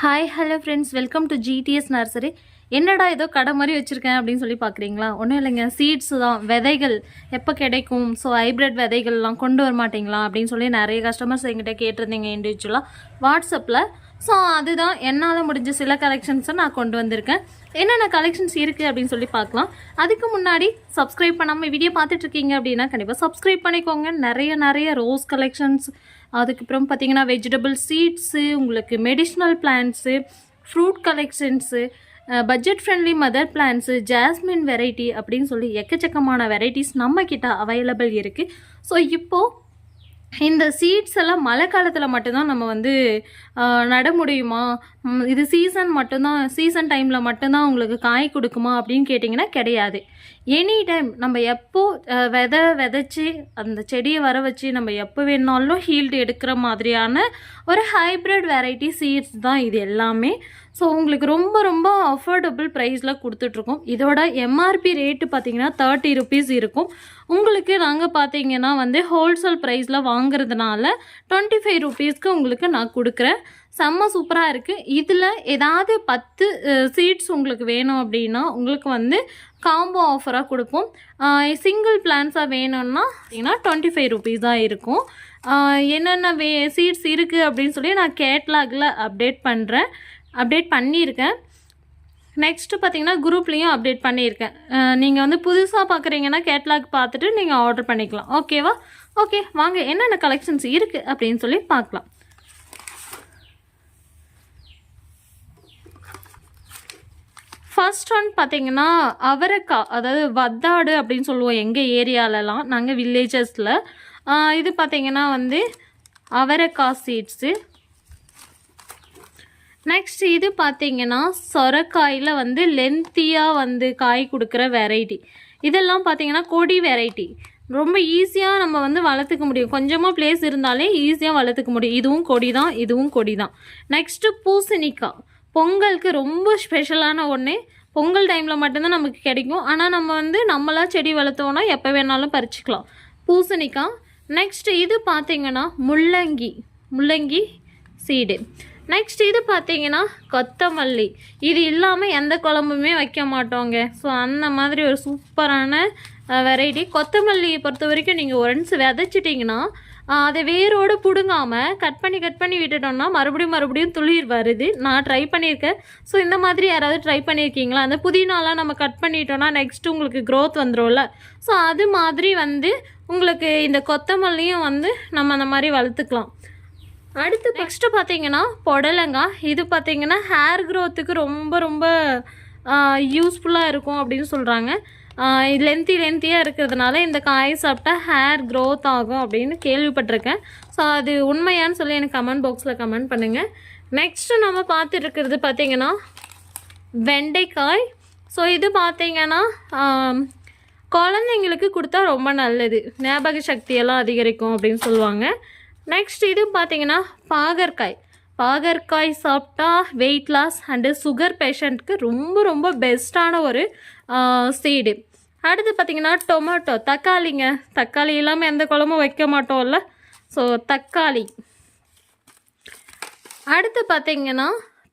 Hi hello friends welcome to GTS nursery என்னடா ஏதோ கடை மாதிரி வச்சுருக்கேன் அப்படின்னு சொல்லி பார்க்குறீங்களா? ஒன்றும் இல்லைங்க. சீட்ஸ் தான். விதைகள் எப்போ கிடைக்கும்? ஸோ ஹைப்ரிட் விதைகள்லாம் கொண்டு வர மாட்டீங்களா? அப்படின்னு சொல்லி நிறைய கஸ்டமர்ஸ் எங்கிட்ட கேட்டிருந்தீங்க இண்டிவிஜுவலாக வாட்ஸ்அப்பில் ஸோ அதுதான் என்னால் முடிஞ்ச சில கலெக்ஷன்ஸை நான் கொண்டு வந்திருக்கேன். என்னென்ன கலெக்ஷன்ஸ் இருக்குது அப்படின்னு சொல்லி பார்க்கலாம். அதுக்கு முன்னாடி சப்ஸ்கிரைப் பண்ணாமல் வீடியோ பார்த்துட்ருக்கீங்க அப்படின்னா கண்டிப்பாக சப்ஸ்கிரைப் பண்ணிக்கோங்க. நிறைய நிறைய ரோஸ் கலெக்ஷன்ஸ் அதுக்கப்புறம் பார்த்தீங்கன்னா வெஜிடபிள் சீட்ஸு உங்களுக்கு medicinal plants fruit collections budget friendly mother plants jasmine variety அப்படின்னு சொல்லி எக்கச்சக்கமான வெரைட்டிஸ் நம்மக்கிட்ட அவைலபிள் இருக்குது ஸோ இப்போது இந்த சீட்ஸ் எல்லாம் மழை காலத்தில் மட்டும்தான் நம்ம வந்து நட முடியுமா? இது சீசன் மட்டும்தான் சீசன் டைமில் மட்டும்தான் உங்களுக்கு காய் கொடுக்குமா அப்படின்னு கேட்டிங்கன்னா கிடையாது. எனி டைம் நம்ம எப்போ விதை விதைச்சி அந்த செடியை வர வச்சு நம்ம எப்போ வேணாலும் ஹீல்டு எடுக்கிற மாதிரியான ஒரு ஹைப்ரிட் வெரைட்டி சீட்ஸ் தான் இது எல்லாமே. ஸோ உங்களுக்கு ரொம்ப ரொம்ப அஃபோர்டபுள் ப்ரைஸில் கொடுத்துட்ருக்கோம். இதோட எம்ஆர்பி ரேட்டு பார்த்தீங்கன்னா தேர்ட்டி ருபீஸ் இருக்கும். உங்களுக்கு நாங்கள் பார்த்தீங்கன்னா வந்து ஹோல்சேல் ப்ரைஸில் வாங்குறதுனால டுவெண்ட்டி ஃபைவ் ருபீஸ்க்கு உங்களுக்கு நான் கொடுக்குறேன். செம்ம சூப்பராக இருக்குது இதில் ஏதாவது பத்து சீட்ஸ் உங்களுக்கு வேணும் அப்படின்னா உங்களுக்கு வந்து காம்போ ஆஃபராக கொடுப்போம். சிங்கிள் பிளான்ஸாக வேணும்னா பார்த்தீங்கன்னா டுவெண்ட்டி ஃபைவ் ருபீஸ் தான் இருக்கும் என்னென்ன வே சீட்ஸ் இருக்குது அப்படின்னு சொல்லி நான் கேட்லாகில் அப்டேட் பண்ணுறேன் அப்டேட் பண்ணியிருக்கேன். நெக்ஸ்ட்டு பார்த்தீங்கன்னா குரூப்லேயும் அப்டேட் பண்ணியிருக்கேன். நீங்கள் வந்து புதுசாக பார்க்குறீங்கன்னா கேட்லாக் பார்த்துட்டு நீங்கள் ஆர்டர் பண்ணிக்கலாம். ஓகேவா ஓகே வாங்க என்னென்ன கலெக்ஷன்ஸ் இருக்குது அப்படின்னு சொல்லி பார்க்கலாம். ஃபர்ஸ்ட் ஒன் பார்த்தீங்கன்னா அவரைக்காய் அதாவது வத்தாடு அப்படின்னு சொல்லுவோம் எங்கள் ஏரியாலலாம் நாங்கள் வில்லேஜஸில் இது பார்த்திங்கன்னா வந்து அவரைக்காய் சீட்ஸு நெக்ஸ்ட் இது பார்த்தீங்கன்னா சொரக்காயில் வந்து லென்த்தியாக வந்து காய் கொடுக்குற வெரைட்டி இதெல்லாம் பார்த்தீங்கன்னா கொடி வெரைட்டி ரொம்ப ஈஸியாக நம்ம வந்து வளர்த்துக்க முடியும். கொஞ்சமாக பிளேஸ் இருந்தாலே ஈஸியாக வளர்த்துக்க முடியும். இதுவும் கொடி தான் இதுவும் கொடி தான் நெக்ஸ்ட்டு பூசணிக்காய். பொங்கலுக்கு ரொம்ப ஸ்பெஷலான ஒன்று பொங்கல் டைமில் மட்டும்தான் நமக்கு கிடைக்கும். ஆனால் நம்ம வந்து நம்மளாக செடி வளர்த்தோன்னா எப்போ வேணாலும் பறிச்சுக்கலாம். பூசணிக்காய். நெக்ஸ்ட் இது பார்த்திங்கன்னா முள்ளங்கி. முள்ளங்கி சீடு நெக்ஸ்ட் இது பார்த்தீங்கன்னா கொத்தமல்லி. இது இல்லாமல் எந்த குழம்புமே வைக்க மாட்டோங்க. ஸோ அந்த மாதிரி ஒரு சூப்பரான வெரைட்டி கொத்தமல்லியை பொறுத்த வரைக்கும் நீங்கள் ஒன்ஸ் விதைச்சிட்டிங்கன்னா அதை வேரோடு பிடுங்காமல் கட் பண்ணி கட் பண்ணி விட்டுட்டோம்னா மறுபடியும் மறுபடியும் துளிர் வருது. நான் ட்ரை பண்ணியிருக்கேன். ஸோ இந்த மாதிரி யாராவது ட்ரை பண்ணியிருக்கீங்களா? அந்த புதினாலாம் நம்ம கட் பண்ணிட்டோம்னா நெக்ஸ்ட்டு உங்களுக்கு க்ரோத் வந்துடும்ல ஸோ அது மாதிரி வந்து உங்களுக்கு இந்த கொத்தமல்லியும் வந்து நம்ம அந்த மாதிரி வளர்த்துக்கலாம். அடுத்து நெக்ஸ்ட்டு பார்த்தீங்கன்னா புடலங்காய். இது பார்த்தீங்கன்னா ஹேர் க்ரோத்துக்கு ரொம்ப ரொம்ப யூஸ்ஃபுல்லாக இருக்கும் அப்படின்னு சொல்கிறாங்க லென்த்தி லென்த்தியாக இருக்கிறதுனால இந்த காய் சாப்பிட்டா ஹேர் க்ரோத் ஆகும் அப்படின்னு கேள்விப்பட்டிருக்கேன். ஸோ அது உண்மையான்னு சொல்லி எனக்கு கமெண்ட் பாக்ஸில் கமெண்ட் பண்ணுங்கள் நெக்ஸ்ட்டு நம்ம பார்த்துட்டு இருக்கிறது பார்த்தீங்கன்னா வெண்டைக்காய். ஸோ இது பார்த்தீங்கன்னா குழந்தைங்களுக்கு கொடுத்தா ரொம்ப நல்லது. ஞாபக சக்தியெல்லாம் அதிகரிக்கும் அப்படின்னு சொல்லுவாங்க. நெக்ஸ்ட் இது பார்த்தீங்கன்னா பாகற்காய். பாகற்காய் சாப்பிட்டா வெயிட் லாஸ் அண்டு சுகர் பேஷண்ட்க்கு ரொம்ப ரொம்ப பெஸ்ட்டான ஒரு சீடு அடுத்து பார்த்தீங்கன்னா டொமேட்டோ தக்காளிங்க. தக்காளி இல்லாமல் எந்த குழம்பும் வைக்க மாட்டோம்ல. ஸோ தக்காளி. அடுத்து பார்த்திங்கன்னா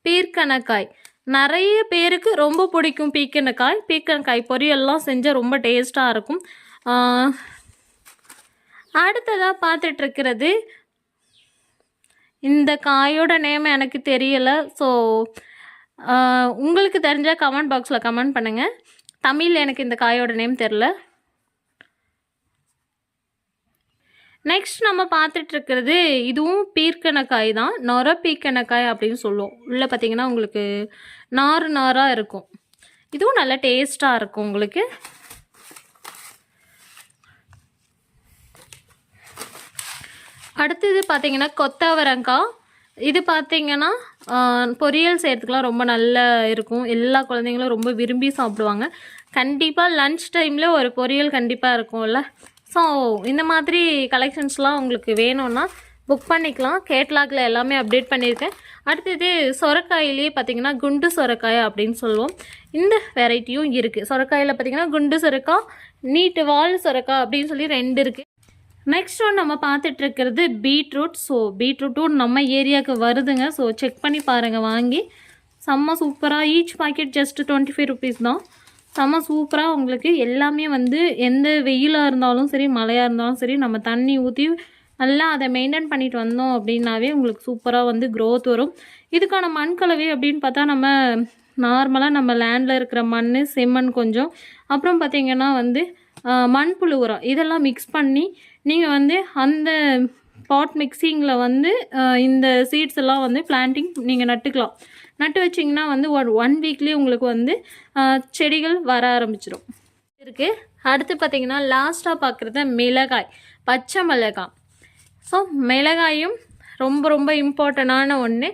பீர்க்கனக்காய். நிறைய பேருக்கு ரொம்ப பிடிக்கும் பீக்கணக்காய் பீக்கனக்காய் பொரியல்லாம் செஞ்சால் ரொம்ப டேஸ்ட்டாக இருக்கும். அடுத்ததாக பார்த்துட்ருக்கிறது இந்த காயோட நேம் எனக்கு தெரியலை. ஸோ உங்களுக்கு தெரிஞ்சால் கமெண்ட் பாக்ஸில் கமெண்ட் பண்ணுங்கள் தமிழ் எனக்கு இந்த காயோட நேம் தெரில நெக்ஸ்ட் நம்ம பார்த்துட்ருக்கிறது இதுவும் பீர்க்கணக்காய் தான். நொர பீர்க்கணக்காய் அப்படின்னு சொல்லுவோம். உள்ளே பார்த்தீங்கன்னா உங்களுக்கு நார் நாராக இருக்கும். இதுவும் நல்ல டேஸ்ட்டாக இருக்கும் உங்களுக்கு. அடுத்தது பார்த்தீங்கன்னா கொத்தவரங்காய். இது பார்த்தீங்கன்னா பொரியல் செய்கிறதுக்குலாம் ரொம்ப நல்லா இருக்கும். எல்லா குழந்தைங்களும் ரொம்ப விரும்பி சாப்பிடுவாங்க. கண்டிப்பாக லன்ச் டைமில் ஒரு பொரியல் கண்டிப்பாக இருக்கும்ல. ஸோ இந்த மாதிரி கலெக்ஷன்ஸ்லாம் உங்களுக்கு வேணும்னா புக் பண்ணிக்கலாம். கேட்லாகில் எல்லாமே அப்டேட் பண்ணியிருக்கேன். அடுத்தது சொரக்காயிலேயே பார்த்தீங்கன்னா குண்டு சொரக்காய் அப்படின்னு சொல்லுவோம். இந்த வெரைட்டியும் இருக்குது சொரக்காயில் பார்த்தீங்கன்னா குண்டு சொரக்காய் நீட்டு வால் சொரக்காய் அப்படின்னு சொல்லி ரெண்டு இருக்குது நெக்ஸ்ட் ஒன் நம்ம பார்த்துட்டு இருக்கிறது பீட்ரூட் ஸோ பீட்ரூட்டும் நம்ம ஏரியாவுக்கு வருதுங்க. ஸோ செக் பண்ணி பாருங்கள் வாங்கி. செம்ம சூப்பராக each packet just twenty five rupees தான். செம்ம சூப்பராக உங்களுக்கு எல்லாமே வந்து எந்த வெயிலாக இருந்தாலும் சரி மழையாக இருந்தாலும் சரி நம்ம தண்ணி ஊற்றி நல்லா அதை மெயின்டைன் பண்ணிட்டு வந்தோம் அப்படின்னாவே உங்களுக்கு சூப்பராக வந்து க்ரோத் வரும். இதுக்கான மண் கலவை அப்படின்னு பார்த்தா நம்ம நார்மலாக நம்ம லேண்டில் இருக்கிற மண் செம்மண் கொஞ்சம். அப்புறம் பார்த்திங்கன்னா வந்து மண்புழு உரம். இதெல்லாம் மிக்ஸ் பண்ணி நீங்கள் வந்து அந்த பாட் மிக்சிங்கில் வந்து இந்த சீட்ஸ் எல்லாம் வந்து பிளான்டிங் நீங்கள் நட்டுக்கலாம். நட்டு வச்சிங்கன்னா வந்து ஒரு ஒன் வீக்லேயே உங்களுக்கு வந்து செடிகள் வர ஆரம்பிச்சிடும் இருக்குது அடுத்து பார்த்திங்கன்னா லாஸ்ட்டாக பார்க்குறது மிளகாய் பச்சை மிளகாய். ஸோ மிளகாயும் ரொம்ப ரொம்ப இம்பார்ட்டண்டான ஒன்று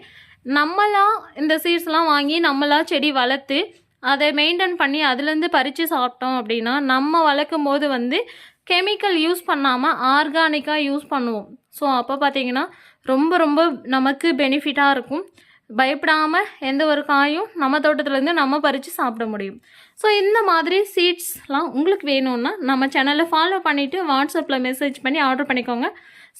நம்மளா இந்த சீட்ஸ்லாம் வாங்கி நம்மளா செடி வளர்த்து அதை மெயின்டைன் பண்ணி அதுலேருந்து பறித்து சாப்பிட்டோம் அப்படின்னா நம்ம வளர்க்கும் போது வந்து கெமிக்கல் யூஸ் பண்ணாமல் ஆர்கானிக்காக யூஸ் பண்ணுவோம். ஸோ அப்போ பார்த்தீங்கன்னா ரொம்ப ரொம்ப நமக்கு பெனிஃபிட்டாக இருக்கும். பயப்படாமல் எந்த ஒரு காயும் நம்ம தோட்டத்துலேருந்து நம்ம பறித்து சாப்பிட முடியும். ஸோ இந்த மாதிரி சீட்ஸ்லாம் உங்களுக்கு வேணும்னா நம்ம சேனலை ஃபாலோ பண்ணிவிட்டு வாட்ஸ்அப்பில் மெசேஜ் பண்ணி ஆர்டர் பண்ணிக்கோங்க.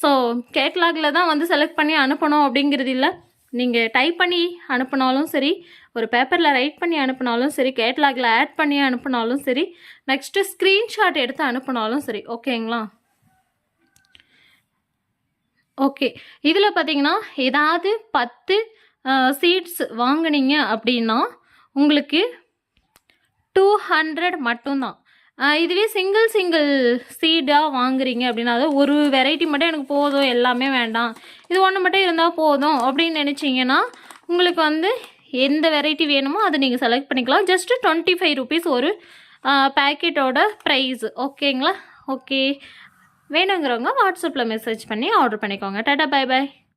ஸோ கேட்லாகில் தான் வந்து செலக்ட் பண்ணி அனுப்பணும் அப்படிங்கிறது இல்லை. நீங்கள் டைப் பண்ணி அனுப்புனாலும் சரி ஒரு பேப்பரில் ரைட் பண்ணி அனுப்பினாலும் சரி கேட்லாகில் ஆட் பண்ணி அனுப்புனாலும் சரி நெக்ஸ்ட்டு ஸ்க்ரீன்ஷாட் எடுத்து அனுப்புனாலும் சரி ஓகேங்களா ஓகே இதில் பார்த்தீங்கன்னா ஏதாவது பத்து சீட்ஸ் வாங்குனீங்க அப்படின்னா உங்களுக்கு டூ ஹண்ட்ரட் மட்டும்தான். இதுவே சிங்கிள் சிங்கிள் சீடாக வாங்குறீங்க அப்படின்னா அதாவது ஒரு வெரைட்டி மட்டும் எனக்கு போதும் எல்லாமே வேண்டாம். இது ஒன்று மட்டும் இருந்தால் போதும் அப்படின்னு நினச்சிங்கன்னா உங்களுக்கு வந்து எந்த வெரைட்டி வேணுமோ அதை நீங்கள் செலக்ட் பண்ணிக்கலாம். ஜஸ்ட்டு டுவெண்ட்டி ஃபைவ் ருபீஸ் ஒரு பேக்கெட்டோட ப்ரைஸ் ஓகேங்களா ஓகே வேணுங்கிறவங்க வாட்ஸ்அப்பில் மெசேஜ் பண்ணி ஆர்டர் பண்ணிக்கோங்க. Tata bye by